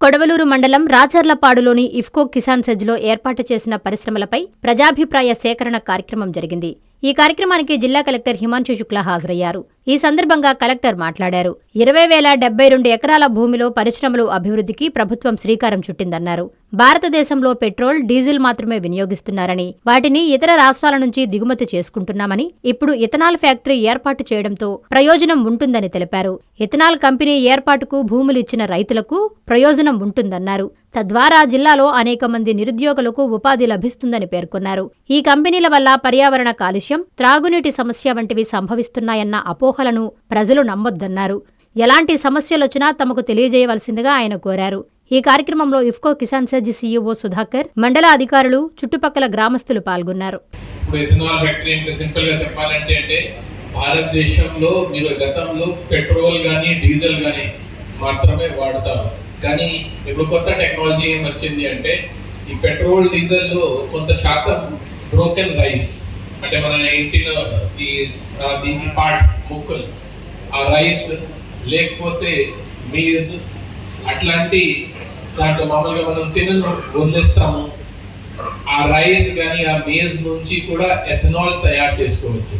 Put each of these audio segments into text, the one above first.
కొడవలూరు మండలం రాచర్లపాడులోని ఇఫ్కో కిసాన్ సెజ్లో ఏర్పాటు చేసిన పరిశ్రమలపై ప్రజాభిప్రాయ సేకరణ కార్యక్రమం జరిగింది. ఈ కార్యక్రమానికి జిల్లా కలెక్టర్ హిమాంశు శుక్లా హాజరయ్యారు. ఈ సందర్భంగా కలెక్టర్ మాట్లాడారు. ఇరవై వేల డెబ్బై రెండు ఎకరాల భూమిలో పరిశ్రమలు అభివృద్ధికి ప్రభుత్వం శ్రీకారం చుట్టిందన్నారు. భారతదేశంలో పెట్రోల్ డీజిల్ మాత్రమే వినియోగిస్తున్నారని వాటిని ఇతర రాష్ట్రాల నుంచి దిగుమతి చేసుకుంటున్నామని ఇప్పుడు ఇథనాల్ ఫ్యాక్టరీ ఏర్పాటు చేయడంతో ప్రయోజనం ఉంటుందని తెలిపారు. ఇథనాల్ కంపెనీ ఏర్పాటుకు భూములు ఇచ్చిన రైతులకు ప్రయోజనం ఉంటుందన్నారు. తద్వారా జిల్లాలో అనేక మంది నిరుద్యోగులకు ఉపాధి లభిస్తుందని పేర్కొన్నారు. ఈ కంపెనీల వల్ల పర్యావరణ కాలుష్యం త్రాగునీటి సమస్య వంటివి సంభవిస్తున్నాయన్న అపోహ అపోహలను ప్రజలు నమ్మొద్దన్నారు. ఎలాంటి సమస్యలొచ్చినా తమకు తెలియజేయవలసిందిగా ఆయన కోరారు. ఈ కార్యక్రమంలో ఇఫ్కో కిసాన్ సెజ్ సీఈఓ సుధాకర్ మండల అధికారులు చుట్టుపక్కల గ్రామస్తులు పాల్గొన్నారు. ఎథనాల్ ఫ్యాక్టరీ అంటే సింపుల్గా చెప్పాలంటే అంటే భారతదేశంలో మీరు గతంలో పెట్రోల్ కానీ డీజిల్ కానీ మాత్రమే వాడతారు. కానీ ఇప్పుడు కొత్త టెక్నాలజీ ఏం వచ్చింది అంటే ఈ పెట్రోల్ డీజిల్లో కొంత శాతం బ్రోకెన్ రైస్. అంటే మన ఇంటిలో ఈ దీని పార్ట్స్ ముక్కలు ఆ రైస్ లేకపోతే మీజ్ అట్లాంటి దాంట్లో మామూలుగా మనం తినను వదిలేస్తాము. ఆ రైస్ కానీ ఆ మేజ్ నుంచి కూడా ఎథనాల్ తయారు చేసుకోవచ్చు.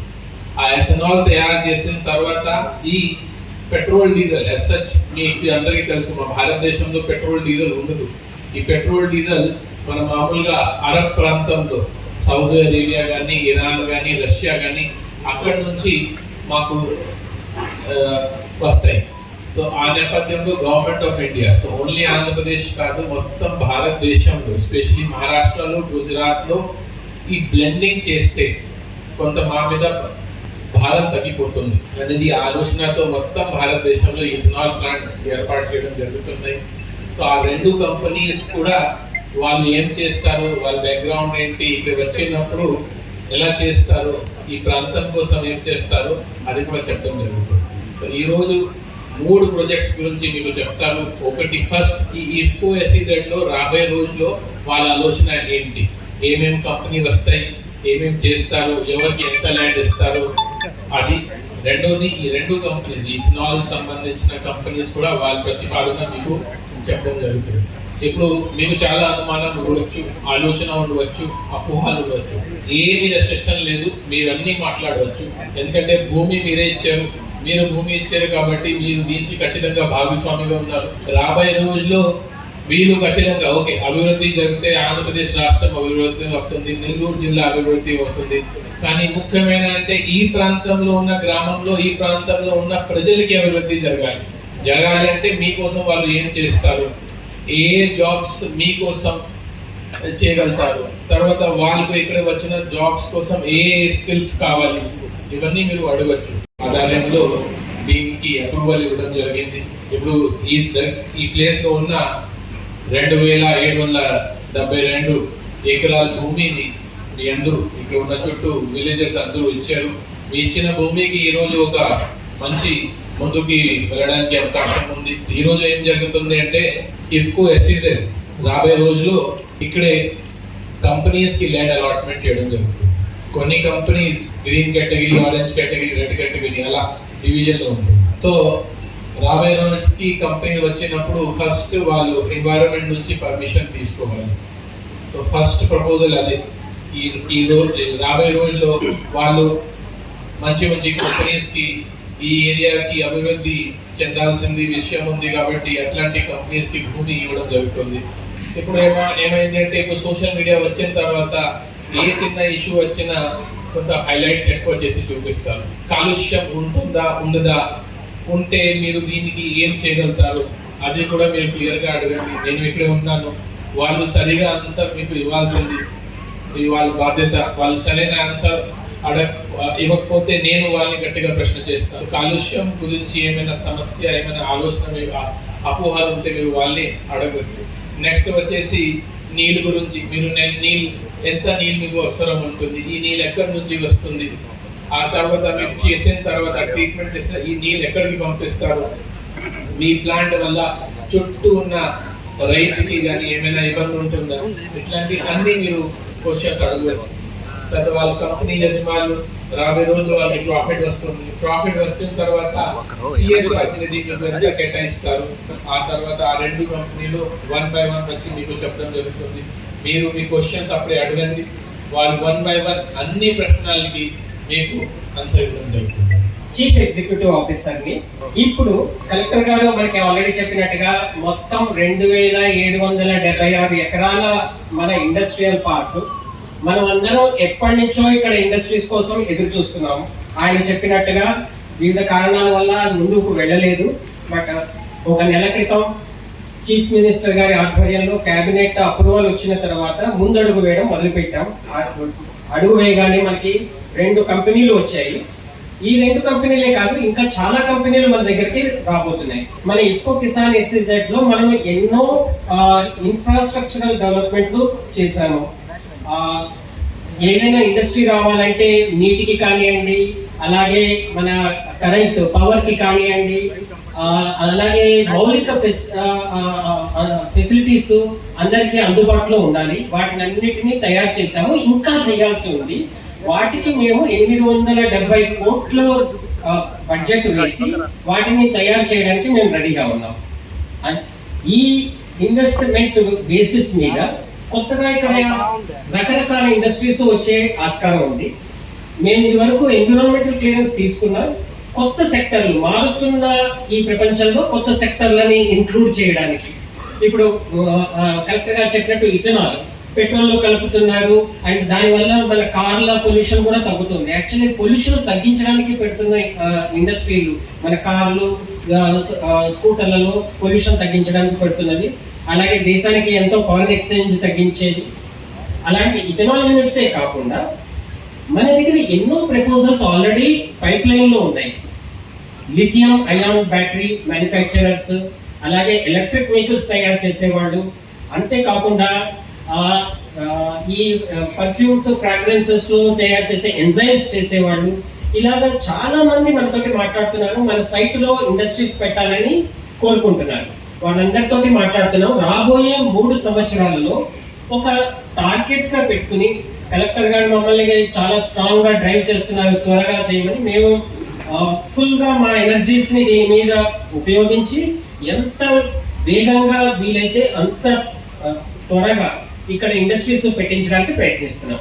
ఆ ఎథనాల్ తయారు చేసిన తర్వాత ఈ పెట్రోల్ డీజిల్ ఎస్ సచ్ మీకు అందరికీ తెలుసు మన భారతదేశంలో పెట్రోల్ డీజిల్ ఉండదు. ఈ పెట్రోల్ డీజిల్ మన మామూలుగా అరబ్ ప్రాంతంలో సౌదీ అరేబియా కానీ ఇరాన్ కానీ రష్యా కానీ అక్కడి నుంచి మాకు వస్తాయి. సో ఆ నేపథ్యంలో government of India so only Andhra Pradesh కాదు మొత్తం భారతదేశంలో ఎస్పెషలీ మహారాష్ట్రలో గుజరాత్లో ఈ బ్లెండింగ్ చేస్తే కొంత మా మీద భారం తగ్గిపోతుంది. అనేది ఆలోచనతో మొత్తం భారతదేశంలో ఇథనాల్ ప్లాంట్స్ ఏర్పాటు చేయడం జరుగుతున్నాయి. సో ఆ రెండు కంపెనీస్ కూడా వాళ్ళు ఏం చేస్తారు వాళ్ళ బ్యాక్గ్రౌండ్ ఏంటి ఇక్కడ వచ్చినప్పుడు ఎలా చేస్తారు ఈ ప్రాంతం కోసం ఏం చేస్తారు అది కూడా చెప్పడం జరుగుతుంది. ఈరోజు మూడు ప్రాజెక్ట్స్ గురించి మీకు చెప్తాను. ఒకటి ఫస్ట్ ఈ ఇఫ్కో ఎస్ఈజెడ్లో రాబోయే రోజుల్లో వాళ్ళ ఆలోచన ఏంటి? ఏమేమి కంపెనీ వస్తాయి ఏమేమి చేస్తారు ఎవరికి ఎంత ల్యాండ్ ఇస్తారు? అది రెండోది ఈ రెండు కంపెనీలు ఇథనాల్ సంబంధించిన కంపెనీస్ కూడా వాళ్ళ ప్రతిపాదన మీకు చెప్పడం జరుగుతుంది. ఇప్పుడు మేము చాలా అనుమానం ఉండవచ్చు ఆలోచన ఉండవచ్చు అపోహాలు ఉండవచ్చు. ఏమి రెస్ట్రిక్షన్ లేదు మీరు మాట్లాడవచ్చు. ఎందుకంటే భూమి మీరే ఇచ్చారు. మీరు భూమి ఇచ్చారు కాబట్టి మీరు దీనికి ఖచ్చితంగా భాగస్వామిగా ఉన్నారు. రాబోయే రోజుల్లో వీళ్ళు ఖచ్చితంగా ఓకే అభివృద్ధి జరిగితే ఆంధ్రప్రదేశ్ రాష్ట్రం అభివృద్ధి అవుతుంది నెల్లూరు జిల్లా అభివృద్ధి అవుతుంది. కానీ ముఖ్యమైన అంటే ఈ ప్రాంతంలో ఉన్న గ్రామంలో ఈ ప్రాంతంలో ఉన్న ప్రజలకి అభివృద్ధి జరగాలి. జరగాలి అంటే మీకోసం వాళ్ళు ఏం చేస్తారు? ఏ జాబ్స్ మీకోసం చేయగలుగుతారు? తర్వాత వాళ్ళకు ఇక్కడ వచ్చిన జాబ్స్ కోసం ఏ స్కిల్స్ కావాలి? ఇవన్నీ మీరు అడగచ్చు. ఆధారంలో దీనికి అప్రూవల్ ఇవ్వడం జరిగింది. ఇప్పుడు ఈ ఈ ప్లేస్లో ఉన్న రెండు వేల ఏడు వందల డెబ్బై రెండు ఎకరాల భూమిని మీ అందరూ ఇక్కడ ఉన్న చుట్టూ విలేజర్స్ అందరూ ఇచ్చారు. మీ ఇచ్చిన భూమికి ఈరోజు ఒక మంచి ముందుకి వెళ్ళడానికి అవకాశం ఉంది. ఈరోజు ఏం జరుగుతుంది అంటే ఇఫ్కో ఎస్సీజన్ రాబోయే రోజుల్లో ఇక్కడే కంపెనీస్కి ల్యాండ్ అలాట్మెంట్ చేయడం జరుగుతుంది. కొన్ని companies green category orange category red category అలా డివిజన్లో ఉంది. ఉంటుంది సో రాబోయే రోజుకి కంపెనీ వచ్చినప్పుడు ఫస్ట్ వాళ్ళు ఎన్వైరన్మెంట్ నుంచి పర్మిషన్ తీసుకోవాలి. సో ఫస్ట్ ప్రపోజల్ అదే. ఈ ఈ రోజు రాబోయే రోజుల్లో వాళ్ళు మంచి మంచి కంపెనీస్కి ఈ ఏరియాకి అభివృద్ధి చెందాల్సింది విషయం ఉంది కాబట్టి అట్లాంటి కంపెనీస్కి భూమి ఇవ్వడం జరుగుతుంది. ఇప్పుడు ఏమో ఏమైందంటే ఇప్పుడు సోషల్ మీడియా వచ్చిన తర్వాత ఏ చిన్న ఇష్యూ వచ్చినా కొంత హైలైట్ ఎక్కువ చేసి చూపిస్తారు. కాలుష్యం ఉంటుందా ఉండదా? ఉంటే మీరు దీనికి ఏం చేయగలుగుతారు? అది కూడా మీరు క్లియర్గా అడగండి. నేను ఇక్కడే ఉన్నాను వాళ్ళు సరిగా ఆన్సర్ మీకు ఇవ్వాల్సింది. ఇది వాళ్ళ బాధ్యత. వాళ్ళు సరైన ఆన్సర్ అడగ ఇవ్వకపోతే నేను వాళ్ళని గట్టిగా ప్రశ్న చేస్తాను. కాలుష్యం గురించి ఏమైనా సమస్య ఏమైనా ఆలోచన అపోహలు ఉంటే మీరు వాళ్ళని అడగవచ్చు నెక్స్ట్ వచ్చేసి నీళ్ళు గురించి. మీరు నీళ్ళు ఎంత నీళ్ళు మీకు అవసరం ఉంటుంది? ఈ నీళ్ళు ఎక్కడి నుంచి వస్తుంది? ఆ తర్వాత మీరు చేసిన తర్వాత ట్రీట్మెంట్ చేసిన ఈ నీళ్ళు ఎక్కడికి పంపిస్తారు? మీ ప్లాంట్ వల్ల చుట్టూ ఉన్న రైతుకి కానీ ఏమైనా ఇబ్బంది ఉంటుందా? ఇట్లాంటి అన్ని మీరు క్వశ్చన్స్ అడగవచ్చు తర్వాత వాళ్ళ కంపెనీ యజమానులు రాబోయే రోజుల్లో వాళ్ళకి ప్రాఫిట్ వస్తుంది. ప్రాఫిట్ వచ్చిన తర్వాత సిఎస్ఆర్ కేటాయిస్తారు. ఆ తర్వాత ఆ రెండు కంపెనీలు వన్ బై వన్ వచ్చి మీకు చెప్పడం జరుగుతుంది. మీరు మీ క్వశ్చన్స్ అప్పుడే అడగండి. వాళ్ళు వన్ బై వన్ అన్ని ప్రశ్నలకి మీకు ఆన్సర్ ఇవ్వడం జరుగుతుంది. చీఫ్ ఎగ్జిక్యూటివ్ ఆఫీసర్ని ఇప్పుడు కలెక్టర్ గారు మనకి ఆల్రెడీ చెప్పినట్టుగా మొత్తం రెండు వేల ఏడు వందల డెబ్బై ఆరు ఎకరాల మన ఇండస్ట్రియల్ పార్క్ మనం అందరం ఎప్పటి నుంచో ఇక్కడ ఇండస్ట్రీస్ కోసం ఎదురు చూస్తున్నాము. ఆయన చెప్పినట్టుగా వివిధ కారణాల వల్ల ముందుకు వెళ్ళలేదు. బట్ ఒక నెల క్రితం చీఫ్ మినిస్టర్ గారి ఆధ్వర్యంలో కేబినెట్ అప్రూవల్ వచ్చిన తర్వాత ముందడుగు వేయడం మొదలుపెట్టాం. అడుగు వేయగానే మనకి రెండు కంపెనీలు వచ్చాయి. ఈ రెండు కంపెనీలే కాదు ఇంకా చాలా కంపెనీలు మన దగ్గరికి రాబోతున్నాయి. మన ఇఫ్కో కిసాన్ ఎస్సీజెడ్లో మనం ఎన్నో ఇన్ఫ్రాస్ట్రక్చరల్ డెవలప్మెంట్లు చేశాము. ఏదైనా ఇండస్ట్రీ రావాలంటే నీటికి కానివ్వండి అలాగే మన కరెంట్ పవర్కి కానివ్వండి అలాగే మౌలిక ఫెసిలిటీస్ అందరికీ అందుబాటులో ఉండాలి. వాటిని అన్నిటినీ తయారు చేశాము ఇంకా చేయాల్సి ఉంది. వాటికి మేము ఎనిమిది వందల డెబ్బై కోట్ల బడ్జెట్ వేసి వాటిని తయారు చేయడానికి మేము రెడీగా ఉన్నాం. ఈ ఇన్వెస్ట్మెంట్ బేసిస్ మీద కొత్తగా ఇక్కడ రకరకాల ఇండస్ట్రీస్ వచ్చే ఆస్కారం ఉంది. మేము ఇది వరకు ఎన్విరాన్మెంటల్ క్లియరెన్స్ తీసుకున్నాం. కొత్త సెక్టర్లు మారుతున్న ఈ ప్రపంచంలో కొత్త సెక్టర్లని ఇంక్లూడ్ చేయడానికి. ఇప్పుడు కరెక్ట్గా చెప్పినట్టు ఇథనాల్ పెట్రోల్లో కలుపుతున్నారు. అండ్ దానివల్ల మన కార్ల పొల్యూషన్ కూడా తగ్గుతుంది. యాక్చువల్లీ పొల్యూషన్ తగ్గించడానికి పెడుతున్న ఇండస్ట్రీలు మన కార్లు స్కూటర్లలో పొల్యూషన్ తగ్గించడానికి పెడుతున్నది. అలాగే దేశానికి ఎంతో ఫారిన్ ఎక్స్చేంజ్ తగ్గించేది. అలాంటి ఇథనాల్ యూనిట్సే కాకుండా మన దగ్గర ఎన్నో ప్రపోజల్స్ ఆల్రెడీ పైప్ లైన్లో ఉన్నాయి. లిథియం అయాన్ బ్యాటరీ మ్యానుఫ్యాక్చరర్స్ అలాగే ఎలక్ట్రిక్ వెహికల్స్ తయారు చేసేవాళ్ళు. అంతేకాకుండా ఈ పర్ఫ్యూమ్స్ ఫ్రాగ్రెన్సెస్లో తయారు చేసే ఎంజైమ్స్ చేసేవాళ్ళు. ఇలాగ చాలా మంది మనతోటి మాట్లాడుతున్నారు మన సైట్లో ఇండస్ట్రీస్ పెట్టాలని కోరుకుంటున్నారు. వాళ్ళందరితో మాట్లాడుతున్నాం. రాబోయే మూడు సంవత్సరాలలో ఒక టార్గెట్గా పెట్టుకుని కలెక్టర్ గారు మమ్మల్ని చాలా స్ట్రాంగ్గా డ్రైవ్ చేస్తున్నారు త్వరగా చేయమని మేము ఫుల్గా మా ఎనర్జీస్ని దీని మీద ఉపయోగించి ఎంత వేగంగా వీలైతే అంత త్వరగా ఇక్కడ ఇండస్ట్రీస్ పెట్టించడానికి ప్రయత్నిస్తున్నాం.